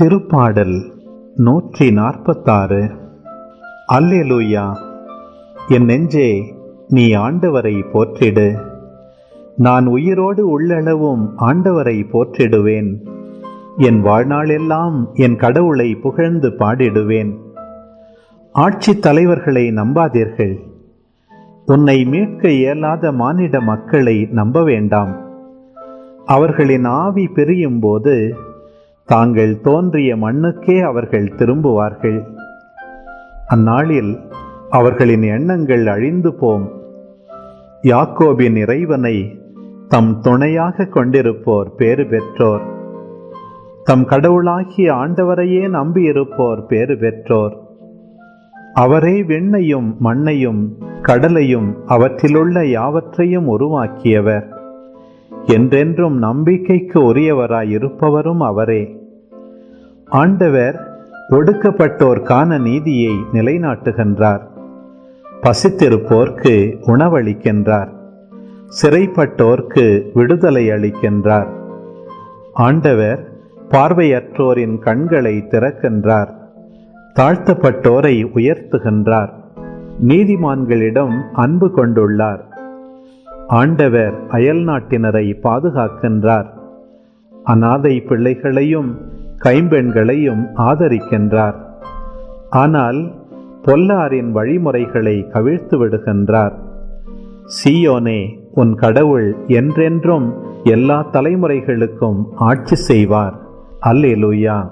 திருப்பாடல் நூற்றி நாற்பத்தாறு. அல்லேலூயா என் நெஞ்சே நீ ஆண்டவரை போற்றிடு. நான் உயிரோடு உள்ளளவும் ஆண்டவரை போற்றிடுவேன். என் வாழ்நாளெல்லாம் என் கடவுளை புகழ்ந்து பாடிடுவேன். ஆட்சித் தலைவர்களை நம்பாதீர்கள். உன்னை மீட்க இயலாத மானிட மக்களை நம்ப வேண்டாம் அவர்களின் ஆவி பிரியும் போது தாங்கள் தோன்றிய மண்ணுக்கே அவர்கள் திரும்புவார்கள். அந்நாளில் அவர்களின் எண்ணங்கள் அழிந்து போம். யாக்கோபின் இறைவனை தம் துணையாக கொண்டிருப்போர் பேறு பெற்றோர். தம் கடவுளாகிய ஆண்டவரையே நம்பியிருப்போர் பேறு பெற்றோர். அவரே விண்ணையும் மண்ணையும் கடலையும் அவற்றிலுள்ள யாவற்றையும் உருவாக்கியவர். என்றென்றும் நம்பிக்கைக்கு உரியவராயிருப்பவரும் அவரே. ஆண்டவர் ஒடுக்கப்பட்டோர்க்கான நீதியை நிலைநாட்டுகின்றார். பசித்திருப்போர்க்கு உணவளிக்கின்றார். சிறைப்பட்டோர்க்கு விடுதலை அளிக்கின்றார். ஆண்டவர் பார்வையற்றோரின் கண்களை திறக்கின்றார். தாழ்த்தப்பட்டோரை உயர்த்துகின்றார். நீதிமான்களிடம் அன்பு கொண்டுள்ளார். ஆண்டவர் அயல் நாட்டினரை பாதுகாக்கின்றார். அநாதை பிள்ளைகளையும் கைம்பெண்களையும் ஆதரிக்கின்றார். ஆனால் பொல்லாரின் வழிமுறைகளை கவிழ்த்து விடுகின்றார். சீயோனே உன் கடவுள் என்றென்றும் எல்லா தலைமுறைகளுக்கும் ஆட்சி செய்வார். அல்லேலூயா.